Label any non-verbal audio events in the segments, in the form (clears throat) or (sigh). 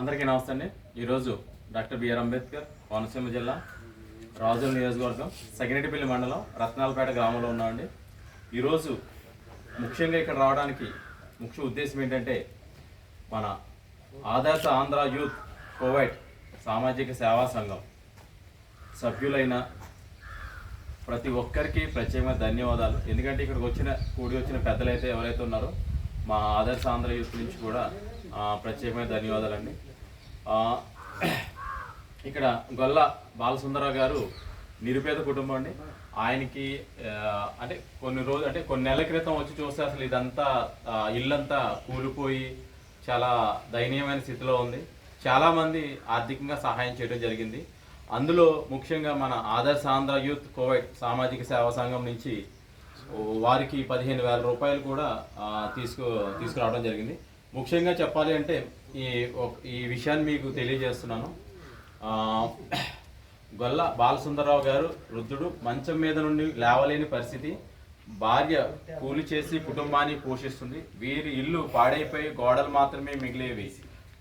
అందరికీ నమస్తే అండి. ఈరోజు డాక్టర్ బిఆర్ అంబేద్కర్ కోనసీమ జిల్లా రాజుల నియోజకవర్గం సగిరెడ్డిపల్లి మండలం రత్నాలపేట గ్రామంలో ఉన్నామండి. ఈరోజు ముఖ్యంగా ఇక్కడ రావడానికి ముఖ్య ఉద్దేశం ఏంటంటే మన ఆదర్శ ఆంధ్ర యూత్ కోవైట్ సామాజిక సేవా సంఘం సభ్యులైన ప్రతి ఒక్కరికి ప్రత్యేకమైన ధన్యవాదాలు. ఎందుకంటే ఇక్కడికి వచ్చిన కూడి వచ్చిన పెద్దలైతే ఎవరైతే ఉన్నారో మా ఆదర్శ ఆంధ్ర యూత్ నుంచి కూడా ప్రత్యేకమైన ధన్యవాదాలు అండి (clears throat) ఇక్కడ గొల్ల బాలసుందరరావు గారు నిరుపేద కుటుంబం అండి. ఆయనకి అంటే కొన్ని రోజులు అంటే కొన్ని నెలల క్రితం వచ్చి చూస్తే అసలు ఇదంతా ఇల్లంతా కూలిపోయి చాలా దయనీయమైన స్థితిలో ఉంది. చాలామంది ఆర్థికంగా సహాయం చేయడం జరిగింది. అందులో ముఖ్యంగా మన ఆదర్శ ఆంధ్ర యూత్ కోవైట్ సామాజిక సేవా సంఘం నుంచి వారికి పదిహేను వేల రూపాయలు కూడా తీసుకు తీసుకురావడం జరిగింది. ముఖ్యంగా చెప్పాలి అంటే ఈ ఈ విషయాన్ని మీకు తెలియజేస్తున్నాను. గొల్ల బాలసుందరరావు గారు వృద్ధుడు మంచం మీద నుండి లేవలేని పరిస్థితి. భార్య కూలి చేసి కుటుంబాన్ని పోషిస్తుంది. వీరి ఇల్లు పాడైపోయి గోడలు మాత్రమే మిగిలేవి.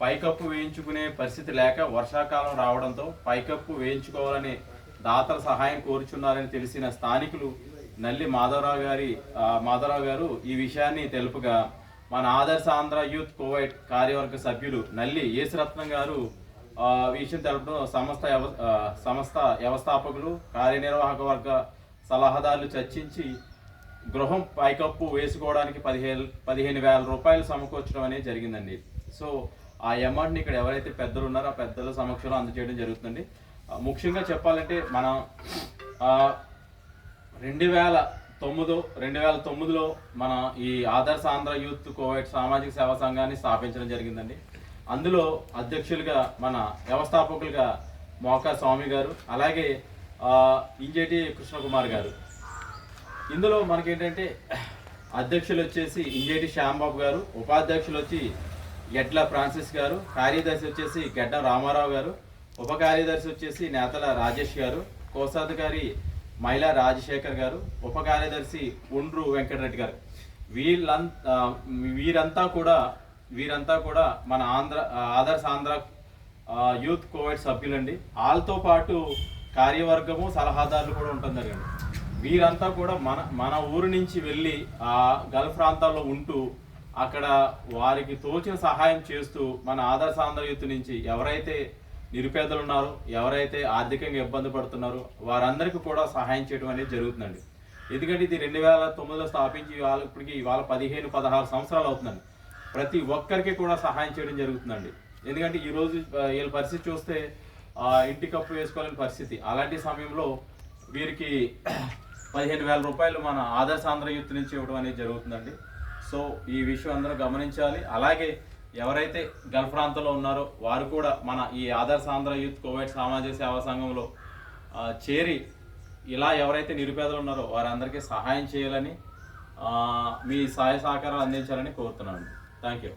పైకప్పు వేయించుకునే పరిస్థితి లేక వర్షాకాలం రావడంతో పైకప్పు వేయించుకోవాలని దాతల సహాయం కోరుచున్నారని తెలిసిన స్థానికులు నల్లి మాధవరావు గారి మాధవరావు గారు ఈ విషయాన్ని తెలుపుగా మన ఆదర్శ ఆంధ్ర యూత్ కోవైట్ కార్యవర్గ సభ్యులు నల్లి యేసురత్నం గారు విషయం తెలపడం సంస్థ సంస్థ వ్యవస్థాపకులు కార్యనిర్వాహక వర్గ సలహాదారులు చర్చించి గృహం పైకప్పు వేసుకోవడానికి పదిహేను పదిహేను వేల రూపాయలు సమకూర్చడం అనేది జరిగిందండి. సో ఆ అమౌంట్ని ఇక్కడ ఎవరైతే పెద్దలు ఉన్నారో ఆ పెద్దల సమక్షంలో అందజేయడం జరుగుతుంది ముఖ్యంగా చెప్పాలంటే మనం రెండు వేల తొమ్మిది రెండు వేల తొమ్మిదిలో మన ఈ ఆదర్శ ఆంధ్ర యూత్ కోవైట్ సామాజిక సేవా సంఘాన్ని స్థాపించడం జరిగిందండి. అందులో అధ్యక్షులుగా మన వ్యవస్థాపకులుగా మోకా స్వామి గారు అలాగే ఇంజేటి కృష్ణకుమార్ గారు. ఇందులో మనకేంటంటే అధ్యక్షులు వచ్చేసి ఇంజేటి శ్యాంబాబు గారు ఉపాధ్యక్షులు వచ్చి ఎడ్ల ఫ్రాన్సిస్ గారు కార్యదర్శి వచ్చేసి గెడ్డ రామారావు గారు ఉప కార్యదర్శి వచ్చేసి నేతల రాజేష్ గారు కోశాధికారి మైలా రాజశేఖర్ గారు ఉప కార్యదర్శి ఉండ్రు వెంకటరెడ్డి గారు. వీళ్ళంతా వీరంతా కూడా వీరంతా కూడా మన ఆంధ్ర ఆదర్శ ఆంధ్ర యూత్ కోవిడ్ సభ్యులండి. వాళ్ళతో పాటు కార్యవర్గము సలహాదారులు కూడా ఉంటున్నారండి వీరంతా కూడా మన మన ఊరు నుంచి వెళ్ళి ఆ గల్ఫ్ ప్రాంతాల్లో ఉంటూ అక్కడ వారికి తోచిన సహాయం చేస్తూ మన ఆదర్శ ఆంధ్ర యూత్ నుంచి ఎవరైతే నిరుపేదలు ఉన్నారో ఎవరైతే ఆర్థికంగా ఇబ్బంది పడుతున్నారో వారందరికీ కూడా సహాయం చేయడం అనేది జరుగుతుందండి. ఎందుకంటే ఇది రెండు వేల తొమ్మిదిలో స్థాపించి వాళ్ళ ఇప్పటికి ఇవాళ పదిహేను పదహారు సంవత్సరాలు అవుతుందండి. ప్రతి ఒక్కరికి కూడా సహాయం చేయడం జరుగుతుందండి. ఎందుకంటే ఈరోజు వీళ్ళ పరిస్థితి చూస్తే ఇంటి కప్పు వేసుకోవాలని పరిస్థితి. అలాంటి సమయంలో వీరికి పదిహేను వేల రూపాయలు మన ఆదర్శ ఆంధ్ర యూత్ నుంచి ఇవ్వడం అనేది జరుగుతుందండి. సో ఈ విషయం అందరూ గమనించాలి. అలాగే ఎవరైతే గల్ఫ్ ప్రాంతంలో ఉన్నారో వారు కూడా మన ఈ ఆదర్శ ఆంధ్ర యూత్ కోవిడ్ సామాజిక సేవా సంఘంలో చేరి ఇలా ఎవరైతే నిరుపేదలు ఉన్నారో వారందరికీ సహాయం చేయాలని మీ సహాయ సహకారాలు అందించాలని కోరుతున్నాను. Thank you